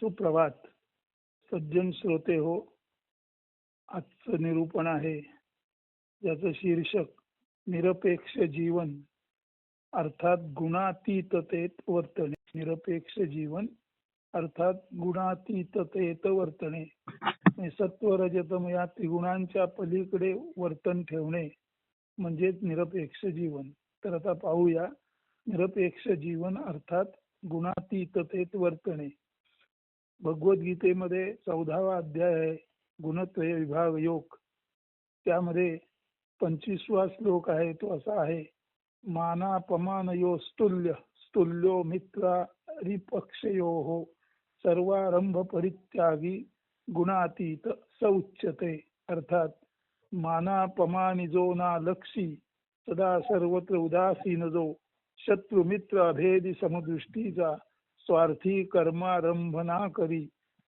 सुप्रभात. सज्जन श्रोते हो आजचं निरूपण आहे. ज्याचं शीर्षक निरपेक्ष जीवन. अर्थात गुणातीततेत वर्तणे. निरपेक्ष जीवन अर्थात गुणातीततेत वर्तणे. सत्व रजतम या त्रिगुणांच्या पलीकडे वर्तन ठेवणे म्हणजेच निरपेक्ष जीवन. तर आता पाहूया. निरपेक्ष जीवन अर्थात गुणातीततेत वर्तणे. भगवद्गीतेमध्ये चौदावा अध्याय आहे गुणत्रय विभाग योग. त्यामध्ये पंचवीसवा श्लोक आहे तो असा आहे मानापमान यो स्तुल्य स्तुल्यो मित्रा रिपक्षयो हो सर्वारंभ परित्यागी गुणातीत सौच्यते. अर्थात मानापमानी जो ना लक्षी सदा सर्वत्र उदासीन जो शत्रु मित्र अभेदी समदृष्टीचा स्वार्थी कर्मारंभना करी.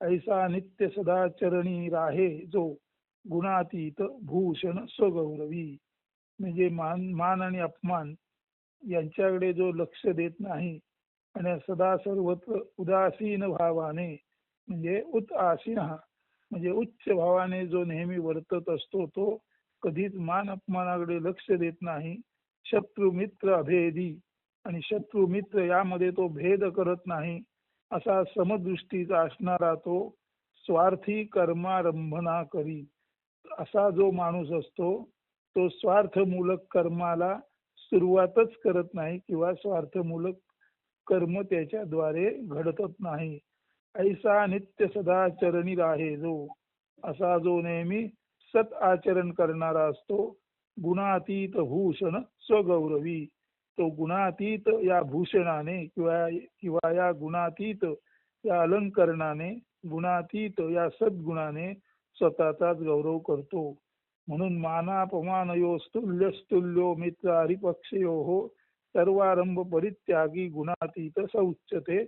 ऐसा नित्य सदाचरणी राहे जो गुणातीत भूषण स्वगौरवी. म्हणजे मान मान आणि अपमान यांच्याकडे जो लक्ष देत नाही आणि सदा सर्वत्र उदासीन भावाने म्हणजे उत आसीन म्हणजे उच्च भावाने जो नेहमी वर्तत असतो तो कधीच मान अपमानाकडे लक्ष देत नाही. शत्रू मित्र अभेदी आणि शत्रू मित्र यामध्ये तो भेद करत नाही असा समदृष्टीचा असणारा तो स्वार्थी कर्मारंभना करी असा जो माणूस असतो तो स्वार्थमूलक कर्माला सुरुवातच करत नाही किंवा स्वार्थमूलक कर्म त्याच्याद्वारे घडतच नाही. ऐसा नित्य सदाचरणी राहे जो असा जो नेहमी सत आचरण करणारा असतो गुणातीत भूषण स्वगौरवी. तो गुणातीत या भूषणाने किंवा किंवा या गुणातीत या अलंकरणाने गुणातीत या सद्गुणाने स्वतःचाच गौरव करतो. म्हणून मानापमानयो स्तुल्य मित्र हरिपक्षयो हो सर्वारंभ परित्यागी गुणातीत सौच्यते.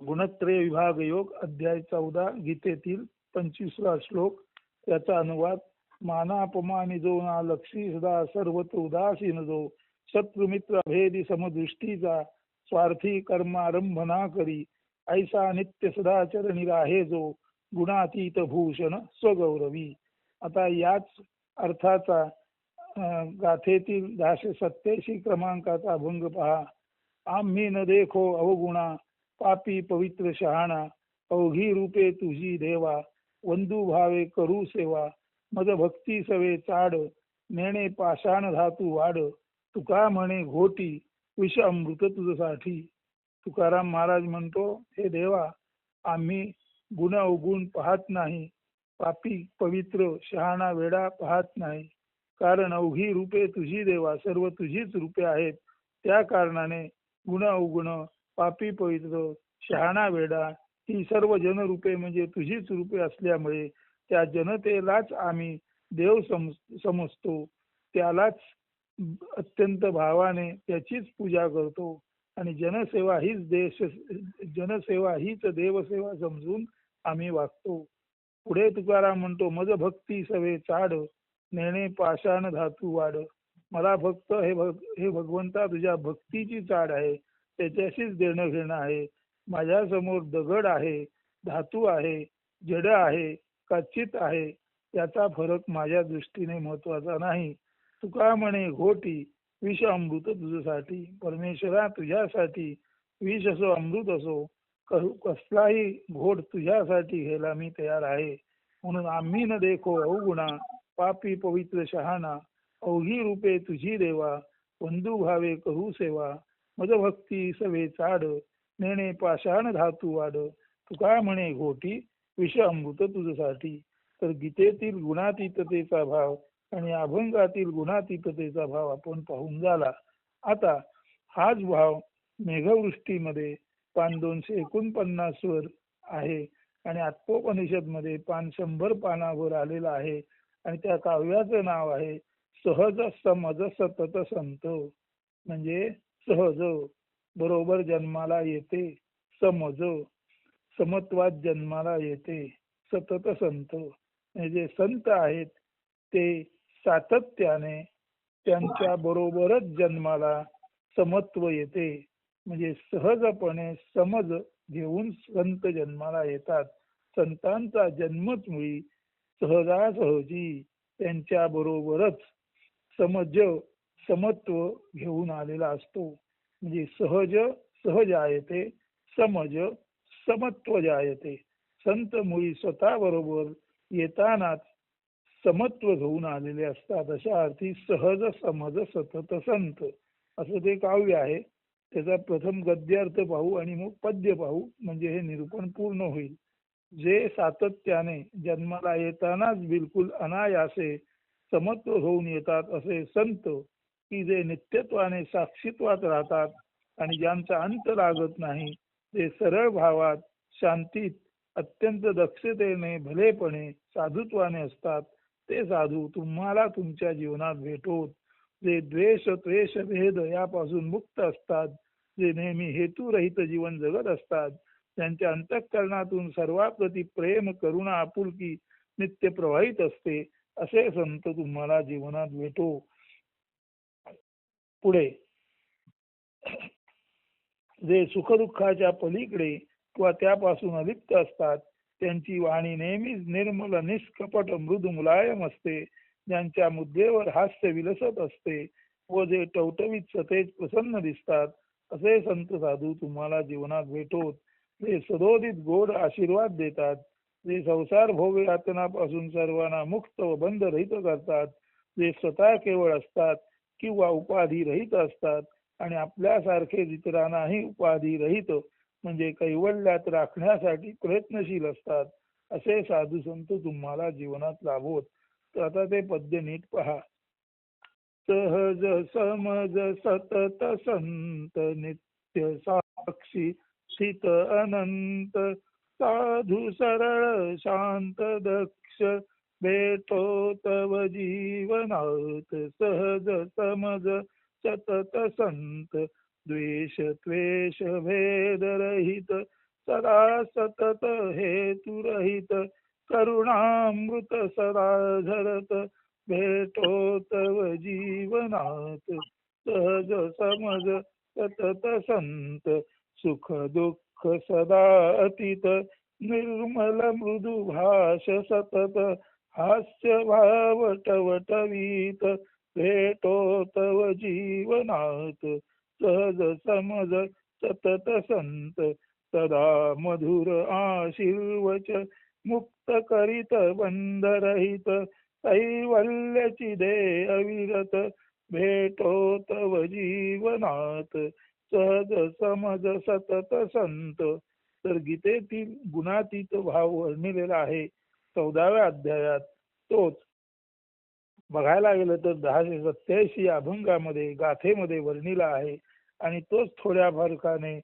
गुणत्रय विभाग योग अध्याय चौदा गीतेतील पंचवीसवा श्लोक. त्याचा अनुवाद मानापमानी जो ना लक्षी सदा सर्वत्र उदासीन जो शत्रुमित्र भेदी समदृष्टीचा स्वार्थी कर्मारंभ ना करी. ऐसा नित्य सदाचरणी राहे जो गुणातीत भूषण स्वगौरवी. आता याच अर्थाचा गाथेतील दहाशे सत्याऐंशी क्रमांकाचा भंग पहा. आम्ही न देखो अवगुणा पापी पवित्र शहाणा अवघी रूपे तुझी देवा वंदू भावे करू सेवा. मद भक्ती सवे चाड नेणे पाषाण धातू वाड तुका म्हणे घोटी विष अमृत तुझसाठी तुकाराम महाराज म्हणतो हे देवा आम्ही गुण अवगुण पाहत नाही. पापी पवित्र शहाणा वेडा पाहत नाही. कारण अवघी रूपे तुझी देवा सर्व तुझीच रूपे आहेत. त्या कारणाने गुण अवगुण पापी पवित्र शहाणा वेडा ही सर्व जनरूपे म्हणजे तुझीच रूपे असल्यामुळे त्या जनतेलाच आम्ही देव समजतो. त्यालाच अत्यंत भावाने त्याचीच पूजा करतो आणि जनसेवा हीच देश जनसेवा हीच देवसेवा समजून आम्ही वागतो. पुढे तुकाराम म्हणतो मज भक्ती सवे चाड नेणे पाषाण धातू वाढ मला फक्त हे भग हे भगवंता तुझ्या भक्तीची चाड आहे त्याच्याशीच देणं घेणं आहे. माझ्यासमोर दगड आहे धातू आहे जड आहे काचित आहे याचा फरक माझ्या दृष्टीने महत्त्वाचा नाही. तुका म्हणे घोटी विष अमृत तुझ्यासाठी परमेश्वरा तुझ्यासाठी विष असो अमृत असो कसलाही घोट तुझ्यासाठी घ्यायला मी तयार आहे. म्हणून आम्ही न देखो अवगुणा पापी पवित्र शहाणा अवघी रूपे तुझी देवा बंधू भावे करू सेवा मज भक्ती सवे चाड नेणे पाषाण धातू वाड तुका म्हणे घोटी विष अमृत तुझसाठी तर गीतेतील गुणातीततेचा भाव आणि अभंगातील गुणातीततेचा भाव आपण पाहून झाला. आता हाच भाव मेघवृष्टीमध्ये पान दोनशे एकोणपन्नास वर आहे आणि आत्मोपनिषदमध्ये पान शंभर पानावर आलेला आहे आणि त्या काव्याचं नाव आहे सहज समज सतत संत. म्हणजे सहज बरोबर जन्माला येते समज. समत्वात जन्माला येते सतत संत. म्हणजे जे संत आहेत ते सातत्याने त्यांच्या बरोबरच जन्माला समत्व येते. म्हणजे सहजपणे समज घेऊन संत जन्माला येतात. संतांचा जन्मच मुळी सहजासहजी त्यांच्या बरोबरच समज समत्व घेऊन आलेला असतो. म्हणजे सहज सहज येते समज समत्व जायते संत मुळी स्वतः बरोबर येतानाच समत्व घेऊन आलेले असतात अशा अर्थी सहज समज सतत संत असं ते काव्य आहे. त्याचा प्रथम गद्यार्थ पाहू आणि मग पद्य पाहू म्हणजे हे निरूपण पूर्ण होईल. जे सातत्याने जन्माला येतानाच बिलकुल अनायासे समत्व होऊन येतात असे संत की जे नित्यत्वाने साक्षीत्वात राहतात आणि ज्यांचा अंत लागत नाही ते सरळ भावात शांतीत अत्यंत दक्षतेने भलेपणे साधुत्वाने असतात. ते साधू तुम्हाला तुमच्या जीवनात भेटोत. जे द्वेष त्वेष भेद यापासून मुक्त असतात. जे नेहमी हेतुरहित जीवन जगत असतात. त्यांच्या अंतःकरणातून सर्वाप्रती प्रेम करुणा आपुलकी नित्य प्रवाहित असते. असे संत तुम्हाला जीवनात भेटो. पुढे. जे सुखदुःखाच्या पलीकडे किंवा त्यापासून अलिप्त असतात. त्यांची वाणी नेहमीच निर्मल निष्कपट मृदू मुलायम असते. ज्यांच्या मुद्देवर हास्य विलसत असते. व जे टवटवीत सतेज प्रसन्न दिसतात. असे संत साधू तुम्हाला जीवनात भेटोत. ते सदोदित गोड आशीर्वाद देतात. जे संसार भोग यातनापासून सर्वांना मुक्त व बंद रहित करतात. जे स्वतः केवळ असतात किंवा उपाधी रहित असतात. आणि आपल्यासारखे इतरांनाही उपाधी रहित म्हणजे कैवल्यात राखण्यासाठी प्रयत्नशील असतात. असे साधू संत तुम्हाला जीवनात लाभोत. तर आता ते पद्य नीट पहा. सहज समज सतत संत नित्य साक्षी स्थित अनंत. साधू सरळ शांत दक्ष भेटो तव जीवनात सहज समज सतत संत द्वेष त्वेष भेद रहित सदा सतत हेतुरहित करुणामृत सदा झरत भेटो तव जीवनात सहज समज सतत संत सुख दुःख सदा अतीत निर्मल मृदु भाष सतत हास्य भाव टवटवीत भेटो तव जीवनात सहज समज सतत संत सदा मधुर आशीर्वच मुक्त करीत बंधरहित कैवल्याची दे अविरत भेटो तव जीवनात सहज समज सतत संत. तर गीतेतील गुणातीत भाव वर्णिलेला आहे. चौदाव्या अध्यायात तोच. बघायला गेलं तर दहाशे सत्याऐंशी अभंगामध्ये गाथेमध्ये वर्णिला आहे. आणि तोच थोड्या फरकाने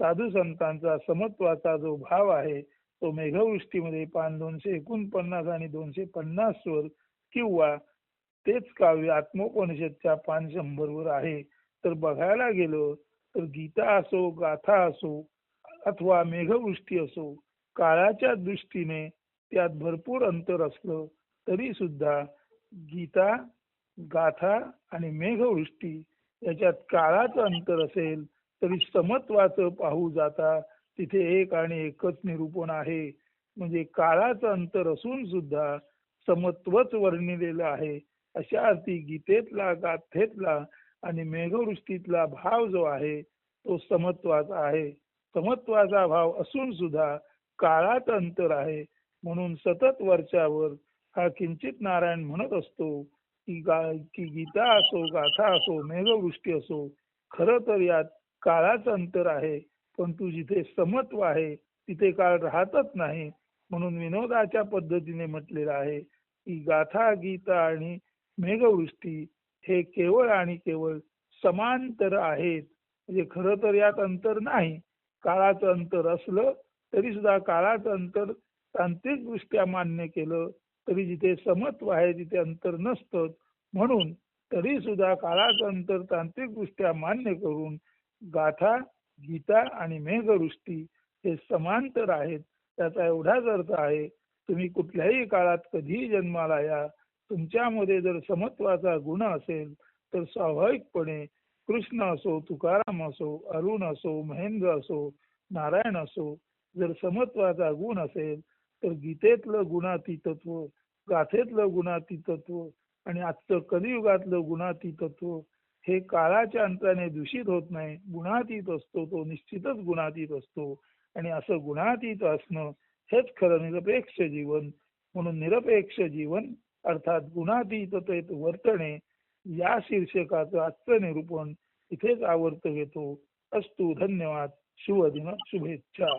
साधू संतांचा समत्वाचा जो भाव आहे तो मेघवृष्टीमध्ये पान दोनशे एकोणपन्नास आणि दोनशे पन्नास वर किंवा तेच काव्य आत्मोपनिषदच्या पान शंभर वर आहे. तर बघायला गेलो तर गीता असो गाथा असो अथवा मेघवृष्टी असो काळाच्या दृष्टीने त्यात भरपूर अंतर असलं तरी सुद्धा गीता गाथा आणि मेघवृष्टी याच्यात काळाचं अंतर असेल तरी समत्वाचं पाहू जाता तिथे एक आणि एकच निरूपण आहे. म्हणजे काळाचं अंतर असून सुद्धा समत्वच वर्णिलेलं आहे. अशा अर्थी गीतेतला गाथेतला आणि मेघवृष्टीतला भाव जो आहे तो समत्वाचा आहे. समत्वाचा भाव असून सुद्धा काळात अंतर आहे. म्हणून सतत वरच्यावर हा किंचित नारायण म्हणत असतो ती गा की गीता असो गाथा असो मेघवृष्टी असो खर तर यात काळाचं अंतर आहे परंतु जिथे समत्व आहे तिथे काळ राहतच नाही म्हणून विनोदाच्या पद्धतीने म्हटलेलं आहे की गाथा गीता आणि मेघवृष्टी हे केवळ आणि केवळ समांतर आहेत. म्हणजे खरं तर यात अंतर नाही. काळाचं अंतर असलं तरी सुद्धा काळाचं अंतर तांत्रिक दृष्ट्या मान्य केलं तरी जिथे समत्व आहे तिथे अंतर नसतं म्हणून तरी सुद्धा काळाचं अंतर तांत्रिकदृष्ट्या मान्य करून गाथा गीता आणि मेघवृष्टी हे समांतर आहेत त्याचा एवढाच अर्थ आहे तुम्ही कुठल्याही काळात कधीही जन्माला या तुमच्यामध्ये जर समत्वाचा गुण असेल तर स्वाभाविकपणे कृष्ण असो तुकाराम असो अरुण असो महेंद्र असो नारायण असो जर समत्वाचा गुण असेल तर गीतेतलं गुणाती तत्व गाथेतलं गुणाती तत्व आणि आजचं कलियुगातलं गुणाती तत्व हे काळाच्या अंतराने दूषित होत नाही. गुणातीत असतो तो निश्चितच गुणातीत असतो. आणि असं गुणातीत असणं हेच खरं निरपेक्ष जीवन. म्हणून निरपेक्ष जीवन अर्थात गुणातीततेत वर्तणे या शीर्षकाचं आजचं निरूपण इथेच आवर्त घेतो. अस्तु धन्यवाद. शुभ दिन शुभेच्छा.